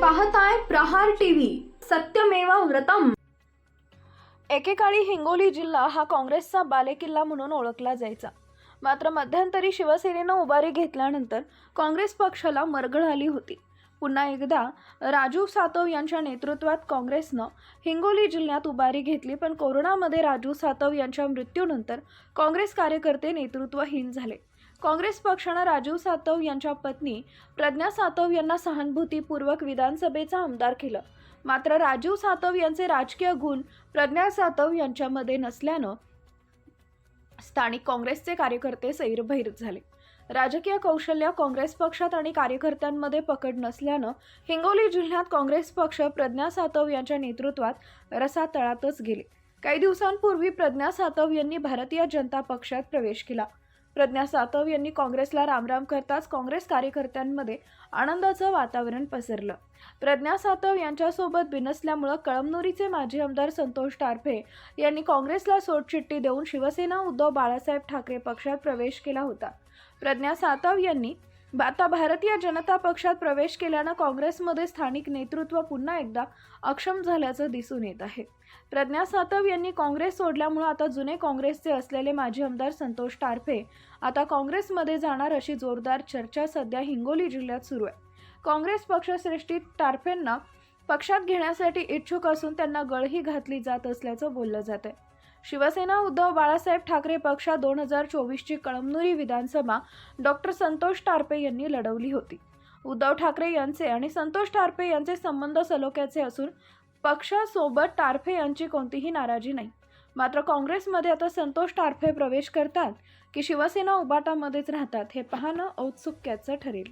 पाहताय प्रहार टीव्ही. सत्यमेवा व्रतम. एकेकाळी हिंगोली जिल्हा हा काँग्रेसचा बालेकिल्ला म्हणून ओळखला जायचा. मात्र मध्यंतरी शिवसेनेनं उभारी घेतल्यानंतर काँग्रेस पक्षाला मरगळ आली होती. पुन्हा एकदा राजू सातव यांच्या नेतृत्वात काँग्रेसनं हिंगोली जिल्ह्यात उभारी घेतली पण कोरोनामध्ये राजू सातव यांच्या मृत्यूनंतर काँग्रेस कार्यकर्ते नेतृत्वहीन झाले. काँग्रेस पक्षानं राजीव सातव यांच्या पत्नी प्रज्ञा सातव यांना सहानुभूतीपूर्वक विधानसभेचा आमदार केलं. मात्र राजीव सातव यांचे राजकीय गुण प्रज्ञा सातव यांच्यामध्ये नसल्यानं स्थानिक काँग्रेसचे कार्यकर्ते सैरभैर झाले. राजकीय कौशल्य काँग्रेस पक्षात आणि कार्यकर्त्यांमध्ये पकड नसल्यानं हिंगोली जिल्ह्यात काँग्रेस पक्ष प्रज्ञा सातव यांच्या नेतृत्वात रसातळातच गेले. काही दिवसांपूर्वी प्रज्ञा सातव यांनी भारतीय जनता पक्षात प्रवेश केला. प्रज्ञा सातव यांनी काँग्रेसला रामराम करताच काँग्रेस कार्यकर्त्यांमध्ये आनंदाचं वातावरण पसरलं. प्रज्ञा सातव यांच्यासोबत बिनसल्यामुळं कळमनुरीचे माजी आमदार संतोष टारफे यांनी काँग्रेसला सोडचिठ्ठी देऊन शिवसेना उद्धव बाळासाहेब ठाकरे पक्षात प्रवेश केला होता. प्रज्ञा सातव यांनी आता भारतीय जनता पक्षात प्रवेश केल्यानं काँग्रेसमध्ये स्थानिक नेतृत्व पुन्हा एकदा अक्षम झाल्याचं दिसून येत आहे. प्रज्ञा सातव यांनी काँग्रेस सोडल्यामुळं आता जुने काँग्रेसचे असलेले माजी आमदार संतोष टारफे आता काँग्रेसमध्ये जाणार अशी जोरदार चर्चा सध्या हिंगोली जिल्ह्यात सुरू आहे. काँग्रेस पक्षश्रेष्ठी टारफेंना पक्षात घेण्यासाठी इच्छुक असून त्यांना गळही घातली जात असल्याचं बोललं जात आहे शिवसेना उद्धव बाळासाहेब ठाकरे पक्षात दोन हजार चोवीसची कळमनुरी विधानसभा डॉक्टर संतोष टारपे यांनी लढवली होती. उद्धव ठाकरे यांचे आणि संतोष टारपे यांचे संबंध सलोख्याचे असून पक्षासोबत टारफे यांची कोणतीही नाराजी नाही. मात्र काँग्रेसमध्ये आता संतोष टारफे प्रवेश करतात की शिवसेना उबाटामध्येच राहतात हे पाहणं औत्सुक्याचं ठरेल.